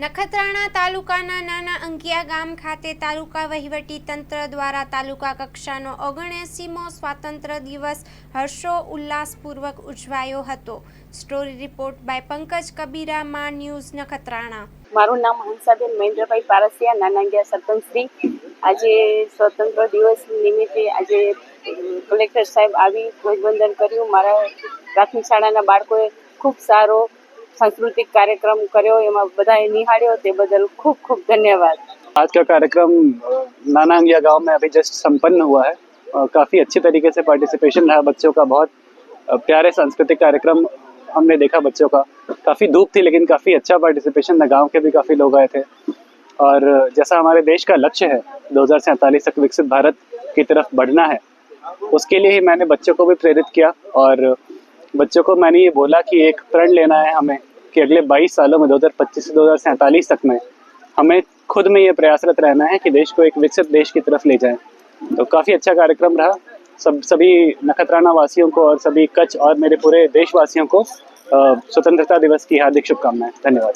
નખત્રાણા તાલુકાના નાના અંકિયા ગામ ખાતે તાલુકા વહીવટી તંત્ર દ્વારા તાલુકા કક્ષાનો ઓગણએંસીમો સ્વાતંત્ર્ય દિવસ હર્ષો ઉલ્લાસપૂર્વક ઉજવાયો હતો. Story report by Pankaj Kabira, Maa news Nakhatrana. મારું નામ હંસાબેન મહેન્દ્રભાઈ પારસિયા નાનાંગિયા સરપંચશ્રી આજે સ્વતંત્ર દિવસ નિમિત્તે આજે કલેક્ટર સાહેબ આવી ધ્વજવંદન કર્યું. મારા પ્રાથમિક શાળાના બાળકોએ ખૂબ સારો સાંસ્કૃતિક કાર્યક્રમ કર્યો એમાં બધાએ નિહાળ્યો તે બદલ ખૂબ ખૂબ ધન્યવાદ आज का कार्यक्रम अ, नानांगिया गांव में अभी जस्ट संपन्न हुआ है अ, काफ़ी अच्छी तरीके से पार्टिसिपेशन रहा बच्चों का बहुत अ, प्यारे सांस्कृतिक कार्यक्रम हमने देखा बच्चों का काफ़ी धूप थी लेकिन काफ़ी अच्छा पार्टिसिपेशन था गांव के भी काफ़ी लोग आए थे और अ, जैसा हमारे देश का लक्ष्य है दो तक विकसित भारत की तरफ बढ़ना है उसके लिए ही मैंने बच्चों को भी प्रेरित किया और बच्चों को मैंने ये बोला कि एक प्रण लेना है हमें कि अगले 22 सालों में 2025 से 2047 तक में हमें खुद में ये प्रयासरत रहना है कि देश को एक विकसित देश की तरफ़ ले जाए। तो काफ़ी अच्छा कार्यक्रम रहा। सब, सभी नखत्राना वासियों को और सभी कच्छ और मेरे पूरे देशवासियों को स्वतंत्रता दिवस की हार्दिक शुभकामनाएँ। धन्यवाद।